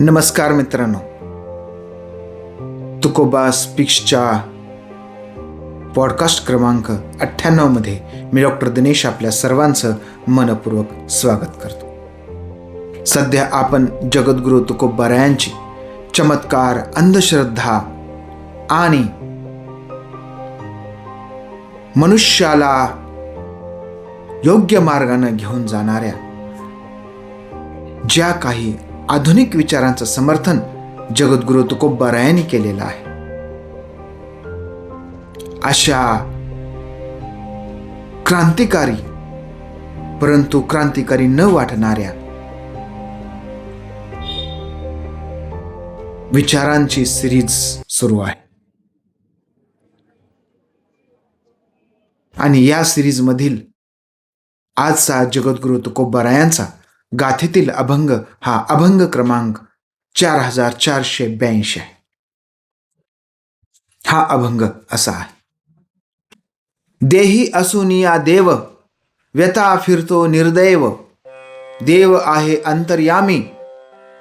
नमस्कार मित्रांनो. तुकोबा स्पीक्सच्या पॉडकास्ट क्रमांक अठ्ठ्याण्णवमध्ये मी डॉक्टर दिनेश आपल्या सर्वांचं मनपूर्वक स्वागत करतो. सध्या आपण जगद्गुरू तुकोबारायांची चमत्कार अंधश्रद्धा आणि मनुष्याला योग्य मार्गानं घेऊन जाणाऱ्या ज्या काही आधुनिक विचारांचं समर्थन जगद्गुरु तुकोबारायांनी केलेलं आहे. अशा क्रांतिकारी परंतु क्रांतिकारी न वाटणाऱ्या विचारांची सिरीज सुरू आहे. आणि या सिरीजमधील आजचा जगद्गुरु तुकोबारायांचा गाथेतील अभंग हा अभंग क्रमांक चार हजार चारशे ब्याऐंशी आहे. हा अभंग असा आहे. देही असुनिया देव व्यथा फिरतो निर्दैव. देव आहे अंतर्यामी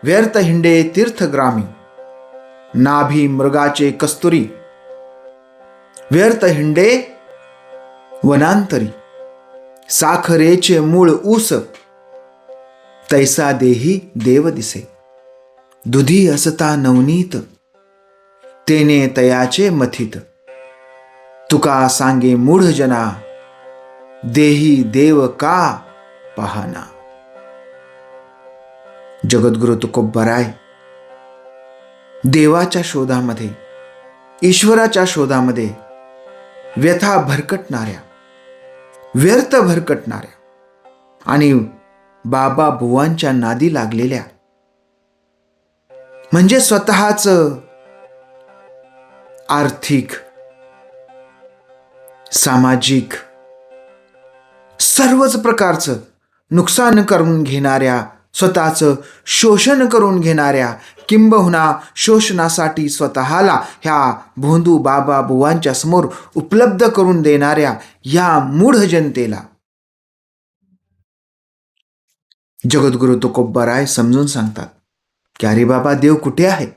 व्यर्थ हिंडे तीर्थग्रामी. नाभी मृगाचे कस्तुरी व्यर्थ हिंडे वनांतरी. साखरेचे मूळ ऊस तैसा देही देव दिसे. दुधी असता नवनीत तेने तयाचे मथित. तुका सांगे मूढ जना देही देव का पहाना. जगद्गुरु तुकोबराय देवाच्या शोधामध्ये ईश्वराच्या शोधामध्ये व्यथा भरकटणाऱ्या व्यर्थ भरकटणाऱ्या आणि बाबा बुवांच्या नादी लागलेल्या. म्हणजे स्वतःच आर्थिक सामाजिक सर्वच प्रकारचं नुकसान करून घेणाऱ्या स्वतःचं शोषण करून घेणाऱ्या किंबहुना शोषणासाठी स्वतःला ह्या भोंदू बाबा बुवांच्या समोर उपलब्ध करून देणाऱ्या या मूढ जनतेला. जगद्गुरु तुकोब्बाराय समजून सांगतात की अरे बाबा देव कुठे आहे?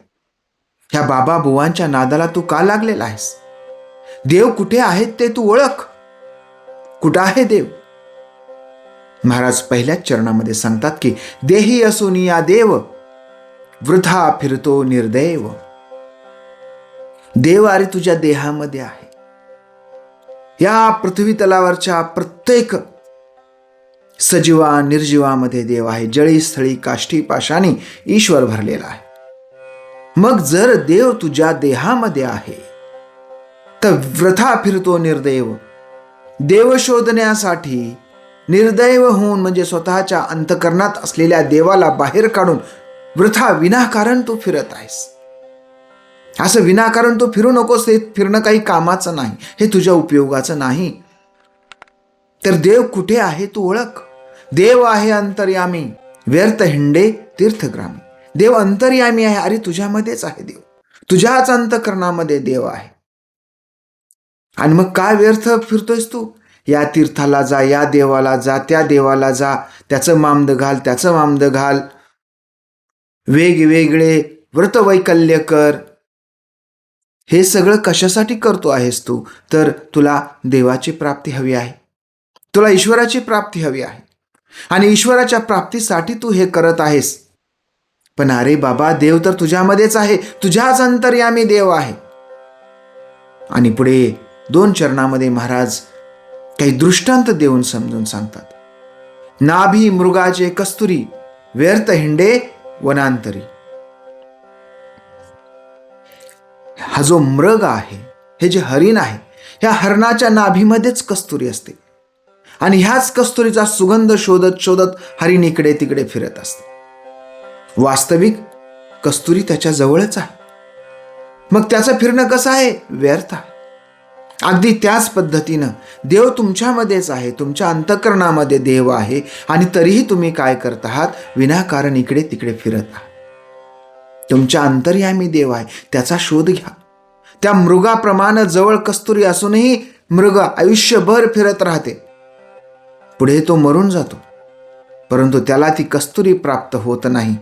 ह्या बाबा बुवांच्या नादाला तू का लागलेला आहेस? देव कुठे आहेत ते तू ओळख. कुठं आहे देव? महाराज पहिल्याच चरणामध्ये सांगतात की देही असून या देव वृथा फिरतो निर्दैव. देव अरे तुझ्या देहामध्ये आहे. या पृथ्वी तलावरच्या प्रत्येक सजीवा निर्जीवामध्ये देव आहे. जळी स्थळी काष्ठी पाशानी ईश्वर भरलेला आहे. मग जर देव तुझ्या देहामध्ये आहे तर व्रथा फिरतो निर्दैव. देव शोधण्यासाठी निर्दैव होऊन म्हणजे स्वतःच्या अंतकरणात असलेल्या देवाला बाहेर काढून वृथा विनाकारण तू फिरत आहेस. असं विनाकारण तू फिरू नकोस हे फिरणं काही कामाचं नाही हे तुझ्या उपयोगाचं नाही. तर देव कुठे आहे? तू ओळख. देव आहे अंतर्यामी व्यर्थ हिंडे तीर्थग्रामी. देव अंतर्यामी आहे अरे तुझ्यामध्येच आहे देव. तुझ्याच अंतकरणामध्ये देव आहे. आणि मग काय व्यर्थ फिरतोयस तू? या तीर्थाला जा या देवाला जा त्या देवाला जा. त्याचं मामद घाल त्याचं मामद घाल. वेगवेगळे व्रतवैकल्य कर. हे सगळं कशासाठी करतो आहेस तू? तर तुला देवाची प्राप्ती हवी आहे. तुला ईश्वराची प्राप्ती हवी आहे. आणि ईश्वराच्या प्राप्तीसाठी तू हे करत आहेस. पण अरे बाबा देव तर तुझ्यामध्येच आहे. तुझ्याच अंतर्यामी देव आहे. आणि पुढे दोन चरणामध्ये महाराज काही दृष्टांत देऊन समजून सांगतात. नाभी मृगाचे कस्तुरी व्यर्थ हिंडे वनांतरी. हा जो मृग आहे हे जे हरिण आहे ह्या हरणाच्या नाभीमध्येच कस्तुरी असते. आणि ह्याच कस्तुरीचा सुगंध शोधत शोधत हरिण इकडे तिकडे फिरत असते. वास्तविक कस्तुरी त्याच्या जवळच आहे. मग त्याचं फिरणं कसं आहे? व्यर्थ आहे. अगदी त्याच पद्धतीनं देव तुमच्यामध्येच आहे तुमच्या अंतकरणामध्ये देव आहे आणि तरीही तुम्ही काय करत आहात? विनाकारण इकडे तिकडे फिरत आहात. तुमच्या अंतर्यामी देव आहे त्याचा शोध घ्या. त्या मृगाप्रमाणे जवळ कस्तुरी असूनही मृग आयुष्यभर फिरत राहते. पुढे तो मरून जातो. परंतु त्याला ती कस्तुरी प्राप्त होत नाही.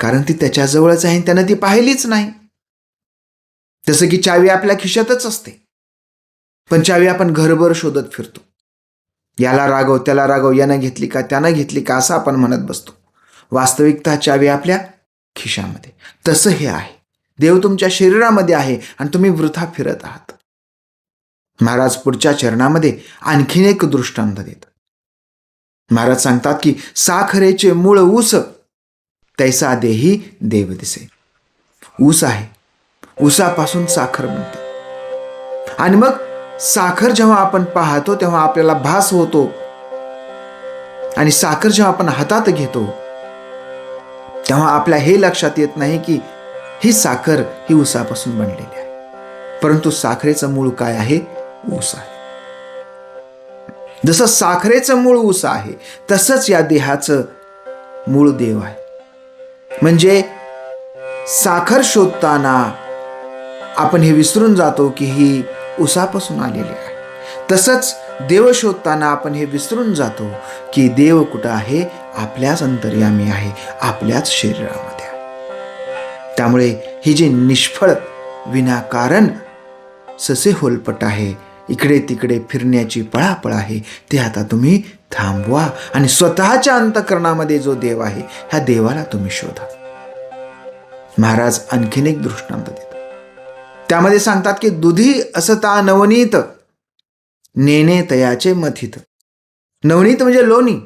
कारण ती त्याच्याजवळच आहे आणि त्यानं ती पाहिलीच नाही. जसं की चावी आपल्या खिशातच असते. पण चावी आपण घरभर शोधत फिरतो. याला रागव त्याला रागव यानं घेतली का त्यानं घेतली का असं आपण म्हणत बसतो. वास्तविकता चावी आपल्या खिशामध्ये. तसं हे आहे. देव तुमच्या शरीरामध्ये आहे आणि तुम्ही वृथा फिरत आहात. महाराज पुढच्या चरणामध्ये आणखीन एक दृष्टांत देत महाराज सांगतात की साखरेचे मूळ ऊस तैसा देही देव दिसे ऊस आहे. ऊसापासून साखर बनते. आणि मग साखर जेव्हा आपण पाहतो तेव्हा आपल्याला भास होतो. आणि साखर जेव्हा आपण हातात घेतो तेव्हा आपल्या हे लक्षात येत नाही की ही साखर ही ऊसापासून बनलेली आहे. परंतु साखरेचं मूळ काय आहे? ऊस आहे. जसं साखरेचं मूळ ऊस आहे तसंच या देहाचं मूळ देव आहे. म्हणजे साखर शोधताना आपण हे विसरून जातो की ही उसापासून आलेली आहे. तसंच देव शोधताना आपण हे विसरून जातो की देव कुठं आहे? आपल्याच अंतर्यामी आहे आपल्याच शरीरामध्ये त्यामुळे ही जी निष्फळ विनाकारण ससे होलपट आहे इकडे तिकडे फिरण्याची पळापळ आहे ते आता तुम्ही थांबवा आणि स्वतःच्या अंतकरणामध्ये जो देव आहे ह्या देवाला तुम्ही शोधा. महाराज आणखीन एक दृष्टांत देतात. त्यामध्ये सांगतात की दुधी असता नवनीत नेने तयाचे मथित. नवनीत म्हणजे लोणी.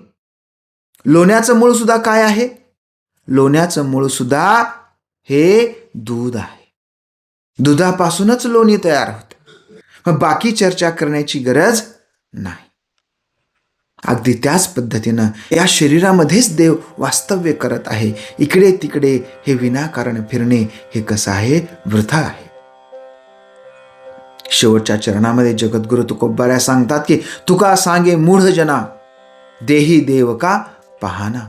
लोण्याचं मूळ सुद्धा काय आहे? लोण्याचं मूळ सुद्धा हे दूध आहे. दुधापासूनच लोणी तयार होते. मग बाकी चर्चा करण्याची गरज नाही. अगदी त्याच पद्धतीनं या शरीरामध्येच देव वास्तव्य करत आहे. इकडे तिकडे हे विनाकारण फिरणे हे कसं आहे? वृथा आहे. शेवटच्या चरणामध्ये जगद्गुरु तुकोबाऱ्या सांगतात की तुका सांगे मूढ जना देही देव का पाहना.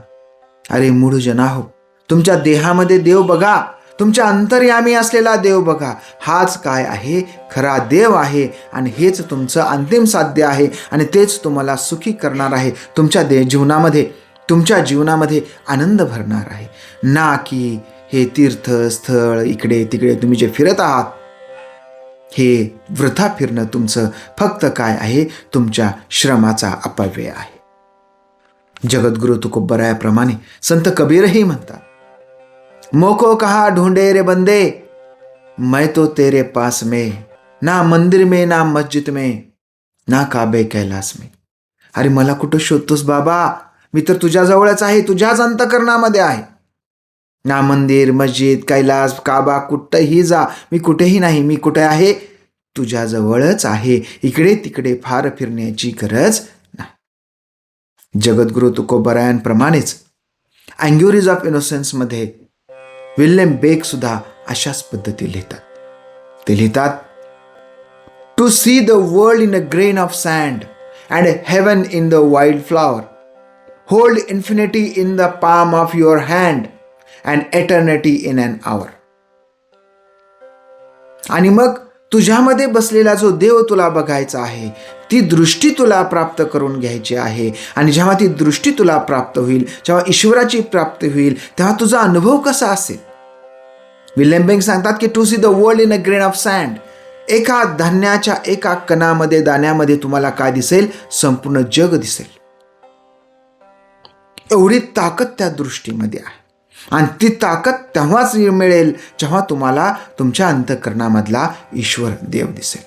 अरे मूढ जना हो तुमच्या देहामध्ये देव बघा तुमच्या अंतर्यामी असलेला देव बघा. हाच काय आहे? खरा देव आहे आणि हेच तुमचं अंतिम साध्य आहे आणि तेच तुम्हाला सुखी करणार आहे. तुमच्या दे जीवनामध्ये तुमच्या जीवनामध्ये आनंद भरणार आहे. ना की हे तीर्थ स्थळ इकडे तिकडे तुम्ही जे फिरत आहात हे वृथा फिरणं तुमचं फक्त काय आहे? तुमच्या श्रमाचा अपव्यय आहे. जगद्गुरु तुकोबरायाप्रमाणे संत कबीरही म्हणतात मोको कहा ढूंढे रे बंदे? मैं तो तेरे पास में ना मंदिर में ना मस्जिद में ना काबे कैलास में। अरे मला कुठं शोधतोस बाबा? मी तर तुझ्याजवळच आहे तुझ्याच अंतकरणामध्ये आहे. ना मंदिर मस्जिद कैलास काबा कुठंही जा. मी कुठेही नाही मी कुठे आहे? तुझ्याजवळच आहे. इकडे तिकडे फार फिरण्याची गरज नाही. जगद्गुरु तुकोबरायांप्रमाणेच. अँग्युरीज ऑफ इनोसेन्समध्ये विल्यम बेक सुद्धा अशाच पद्धती लिहितात ते लिहितात to see the world in a grain of sand and heaven in the wild flower hold infinity in the palm of your hand and eternity in an hour आणि मग तुझ्यामध्ये बसलेला जो देव तुला बघायचा आहे ती दृष्टी तुला प्राप्त करून घ्यायची आहे. आणि जेव्हा ती दृष्टी तुला प्राप्त होईल जेव्हा ईश्वराची प्राप्ती होईल तेव्हा तुझा अनुभव कसा असेल? विल्यम बेंग सांगतात की to see the world in a grain of sand एका धान्याच्या एका कणामध्ये दाण्यामध्ये तुम्हाला काय दिसेल? संपूर्ण जग दिसेल. एवढी ताकद त्या दृष्टीमध्ये आहे. आणि ती ताकद तेव्हाच मिळेल जेव्हा तुम्हाला तुमच्या अंतकरणामधला ईश्वर देव दिसेल.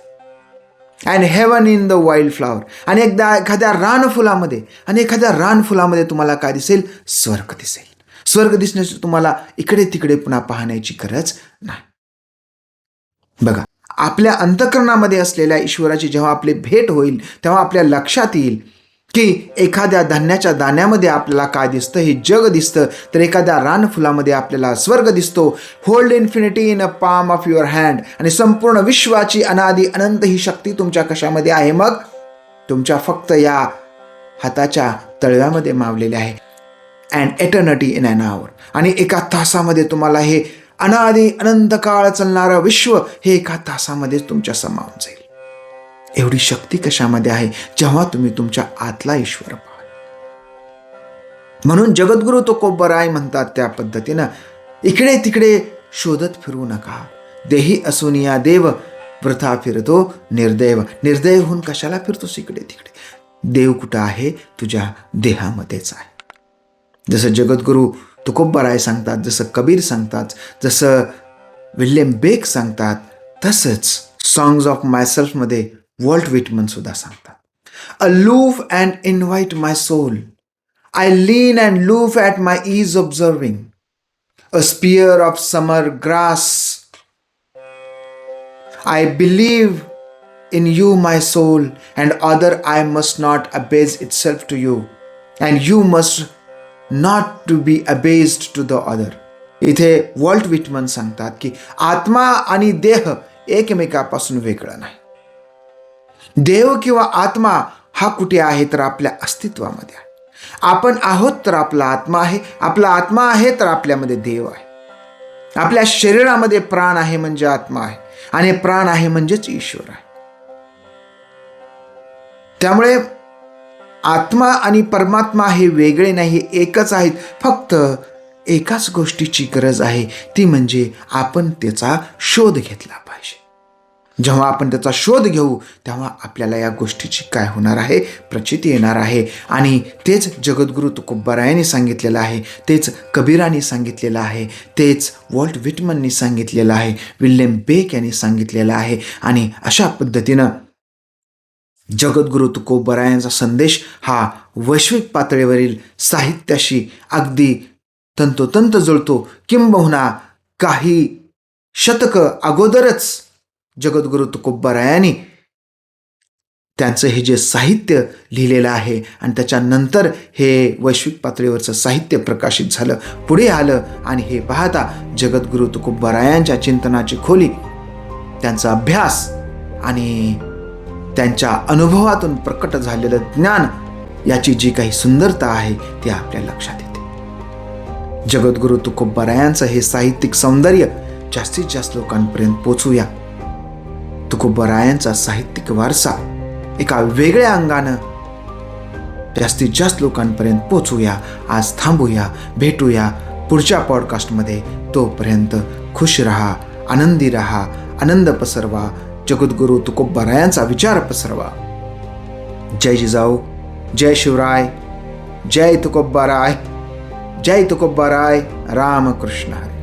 And heaven in the wild flower आणि एकदा एखाद्या रानफुलामध्ये आणि एखाद्या रानफुलामध्ये तुम्हाला काय दिसेल? स्वर्ग दिसेल. स्वर्ग दिसण्याची तुम्हाला इकडे तिकडे पुन्हा पाहण्याची गरज नाही. बघा आपल्या अंतकरणामध्ये असलेल्या ईश्वराची जेव्हा आपली भेट होईल तेव्हा आपल्या लक्षात येईल की एखाद्या धान्याच्या दाण्यामध्ये आपल्याला काय दिसतं? हे जग दिसतं. तर एखाद्या रानफुलामध्ये आपल्याला स्वर्ग दिसतो. Hold infinity in a palm of your hand आणि संपूर्ण विश्वाची अनादी अनंत ही शक्ती तुमच्या कशामध्ये आहे? मग तुमच्या फक्त या हाताच्या तळव्यामध्ये मावलेले आहे. And eternity in an hour आणि एका तासामध्ये तुम्हाला हे अनादी अनंत काळ चालणारं विश्व हे एका तासामध्येच तुमच्या समावून जाईल. एवढी शक्ती कशामध्ये आहे? जेव्हा तुम्ही तुमच्या आतला ईश्वर पाहाल. म्हणून जगद्गुरु तो कोब्बराय म्हणतात त्या पद्धतीनं इकडे तिकडे शोधत फिरू नका. देही असून या देव वृथा फिरतो निर्दैव. निर्दैव होऊन कशाला फिरतोस इकडे तिकडे? देव कुठं आहे? तुझ्या देहामध्येच आहे. जसं जगद्गुरू तुकोबराय सांगतात जसं कबीर सांगतात जसं विल्यम बेक सांगतात तसंच सॉंग्स ऑफ मायसेल्फमध्ये वॉल्ट विटमन सुद्धा सांगतात a loaf and invite my soul I lean and loaf at my ease observing a spear of summer grass I believe in you, my soul, and other I must not abase itself to you and you must not to be abased to the other. इथे Walt Whitman सांगतात की आत्मा आणि देह एकमेकापासून वेगळं नाही देव किंवा आत्मा हा कुठे आहे तर आपल्या अस्तित्वामध्ये आहे. आपण आहोत तर आपला आत्मा आहे आपला आत्मा आहे तर आपल्यामध्ये देव आहे. आपल्या शरीरामध्ये प्राण आहे म्हणजे आत्मा आहे आणि प्राण आहे म्हणजेच ईश्वर आहे. त्यामुळे आत्मा आणि परमात्मा हे वेगळे नाही हे एकच आहेत. फक्त एकाच गोष्टीची गरज आहे ती म्हणजे आपण त्याचा शोध घेतला पाहिजे. जेव्हा आपण त्याचा शोध घेऊ तेव्हा आपल्याला या गोष्टीची काय होणार आहे? प्रचिती येणार आहे. आणि तेच जगद्गुरू तुकोबारायाने सांगितलेलं आहे. तेच कबीरांनी सांगितलेलं आहे. तेच वॉल्ट विटमननी सांगितलेलं आहे. विल्यम बेक यांनी सांगितलेलं आहे. आणि अशा पद्धतीनं जगद्गुरू तुकोबरायांचा संदेश हा वैश्विक पातळीवरील साहित्याशी अगदी तंतोतंत जुळतो. किंबहुना काही शतकं अगोदरच जगद्गुरू तुकोबारायांनी त्यांचं हे जे साहित्य लिहिलेलं आहे आणि त्याच्यानंतर हे वैश्विक पातळीवरचं साहित्य प्रकाशित झालं पुढे आलं आणि हे पाहता जगद्गुरू तुकोबरायांच्या चिंतनाची खोली त्यांचा अभ्यास आणि त्यांच्या अनुभवातून प्रकट झालेलं ज्ञान याची जी काही सुंदरता आहे ती आपल्या लक्षात येते. जगद्गुरू तुकोबरायांचं हे साहित्यिक सौंदर्य जास्तीत जास्त लोकांपर्यंत पोचूया. तुकोबरायांचा साहित्यिक वारसा एका वेगळ्या अंगानं जास्तीत जास्त लोकांपर्यंत पोचूया आज थांबूया भेटूया. पुढच्या पॉडकास्टमध्ये तोपर्यंत खुश रहा आनंदी रहा आनंद पसरवा जगद्गुरू तुकोबरायांचा विचार पसरवा. जय जिजाऊ जय शिवराय जय तुकोबाराय जय तुकोबाराय रामकृष्ण हरे.